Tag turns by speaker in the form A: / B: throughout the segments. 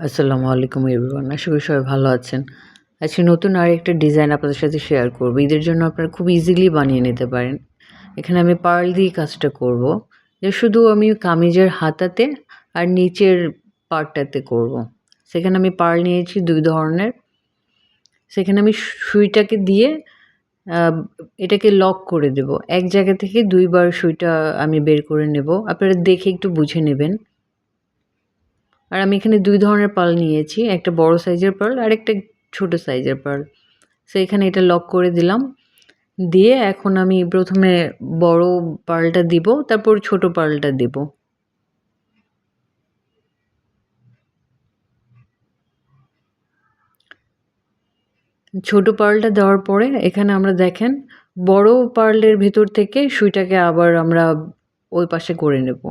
A: আসসালামু আলাইকুম এভরিওয়ান আশা করি সবাই ভালো আছেন। আজকে নতুন আর একটা ডিজাইন আপনাদের সাথে শেয়ার করব। ঈদের জন্য আপনারা খুব ইজিলি বানিয়ে নিতে পারেন। এখানে আমি পার্ল দিয়ে কাজটা করব। যে শুধু আমি কামিজের হাতাতে আর নিচের পার্টটাতে করব। সেখানে আমি পার্ল নিয়েছি দুই ধরনের। সেখানে আমি সুইটাকে দিয়ে এটাকে লক করে দেব। এক জায়গা থেকে দুইবার সুইটা আমি বের করে নেব। আপনারা দেখে একটু বুঝে নেবেন। আর আমি এখানে দুই ধরনের পাল নিয়েছি, একটা বড় সাইজের পার্ল আর একটা ছোটো সাইজের পার্ল। সো এখানে এটা লক করে দিলাম। দিয়ে এখন আমি প্রথমে বড় পার্লটা দিব, তারপর ছোট পার্লটা দিব। ছোট পার্লটা দেওয়ার পরে এখানে আমরা দেখেন, বড় পার্লের ভেতর থেকে সুইটাকে আবার আমরা ওই পাশে করে নেব।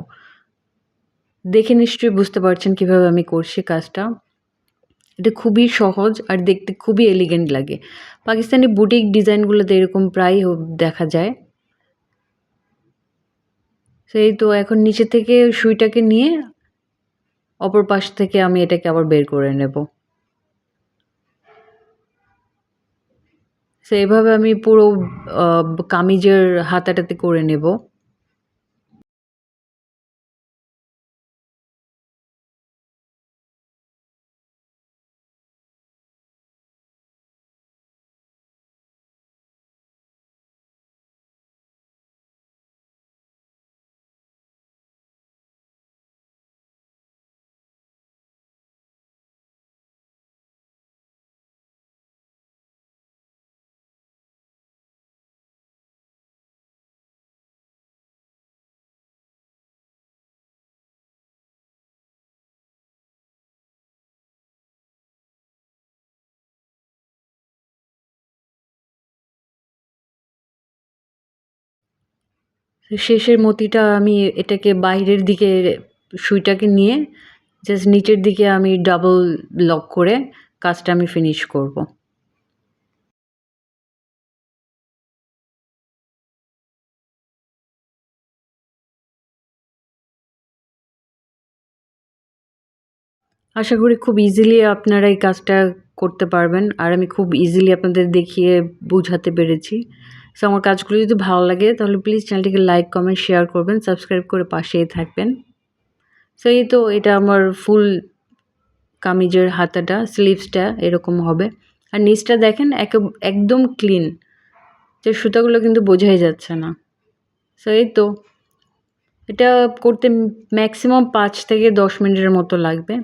A: দেখে নিশ্চয়ই বুঝতে পারছেন কীভাবে আমি করছি কাজটা। এটা খুবই সহজ আর দেখতে খুবই এলিগেন্ট লাগে। পাকিস্তানি বুটিক ডিজাইনগুলোতে এরকম প্রায় দেখা যায়। সেই তো এখন নিচে থেকে সুইটাকে নিয়ে অপর পাশ থেকে আমি এটাকে আবার বের করে নেব। সো এভাবে আমি পুরো কামিজের হাতাটাতে করে নেব। শেষের মতিটা আমি এটাকে বাইরের দিকে সুইটাকে নিয়ে জাস্ট নিচের দিকে আমি ডাবল লক করে কাজটা আমি ফিনিশ করব। আশা করি খুব ইজিলি আপনারা এই কাজটা করতে পারবেন, আর আমি খুব ইজিলি আপনাদের দেখিয়ে বুঝাতে পেরেছি। সো আমার কাজগুলো যদি ভালো লাগে, তাহলে প্লিজ চ্যানেলটিকে লাইক কমেন্ট শেয়ার করবেন সাবস্ক্রাইব করে পাশেই থাকবেন। সো এই তো এটা আমার ফুল কামিজের হাতাটা স্লিভসটা এরকম হবে। আর নিচটা দেখেন একদম ক্লিন যে সুতাগুলো কিন্তু বোঝাই যাচ্ছে না। সো এই তো। এটা করতে ম্যাক্সিমাম পাঁচ থেকে দশ মিনিটের মতো লাগবে।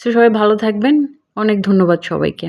A: সো সবাই ভালো থাকবেন। অনেক ধন্যবাদ সবাইকে।